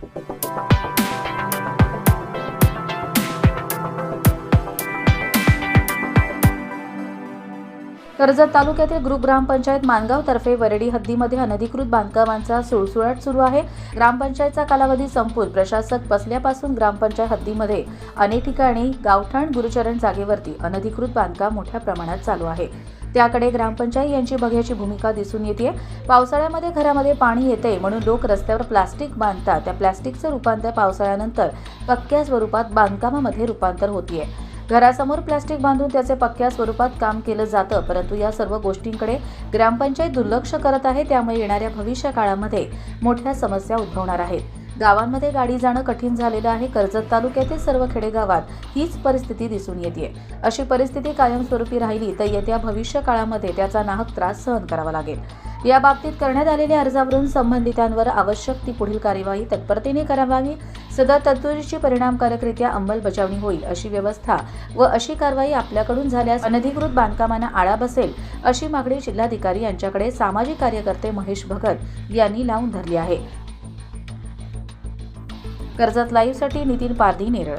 Thank you. Karjat तालुक्यातील group ग्रामपंचायत मानगाव तर्फे वरडी हद्दीमध्ये अनधिकृत बांधकामांचा सुळसुळाट सुरू आहे. ग्रामपंचायतचा कालावधी संपून प्रशासक बसल्यापासून ग्रामपंचायत हद्दीमध्ये अनेक ठिकाणी गावठाण गुरुचरण जागेवरती अनधिकृत बांधकाम मोठ्या प्रमाणात चालू आहे. त्याकडे ग्रामपंचायत यांची बघ्याची भूमिका दिसून येते पावसाळ्यामध्ये घरामध्ये पाणी येते म्हणून लोक रस्त्यावर प्लास्टिक बांधतात. त्या प्लास्टिकचं रूपांतर पावसाळ्यानंतर पक्क्या स्वरूपात बांधकामामध्ये रूपांतर होतीये. घरासमोर प्लास्टिक बांधून त्याचे पक्क्या स्वरूपात काम केलं जातं परंतु या सर्व गोष्टींकडे ग्रामपंचायत दुर्लक्ष करत आहे त्यामुळे येणाऱ्या भविष्य काळामध्ये मोठ्या समस्या उद्भवणार आहेत. गावांमध्ये गाडी जाणं कठीण झालेलं आहे कर्जत तालुक्यातील सर्व खेडेगावात हीच परिस्थिती दिसून येते अशी परिस्थिती कायमस्वरूपी राहिली तर येत्या भविष्य काळामध्ये त्याचा नाहक त्रास सहन करावा लागेल. या बाबतीत करण्यात आलेल्या अर्जावरून संबंधितांवर आवश्यक ती पुढील कार्यवाही तत्परतेने करावी. सदा तरतुदीची परिणामकारकरित्या अंमलबजावणी होईल अशी व्यवस्था व अशी कारवाई आपल्याकडून झाल्यास अनधिकृत बांधकामांना आळा बसेल अशी मागणी जिल्हाधिकारी यांच्याकडे सामाजिक कार्यकर्ते महेश भगत यांनी लावून धरली आहे. कर्जत लाईव्हसाठी नितीन पारधी नेरळ.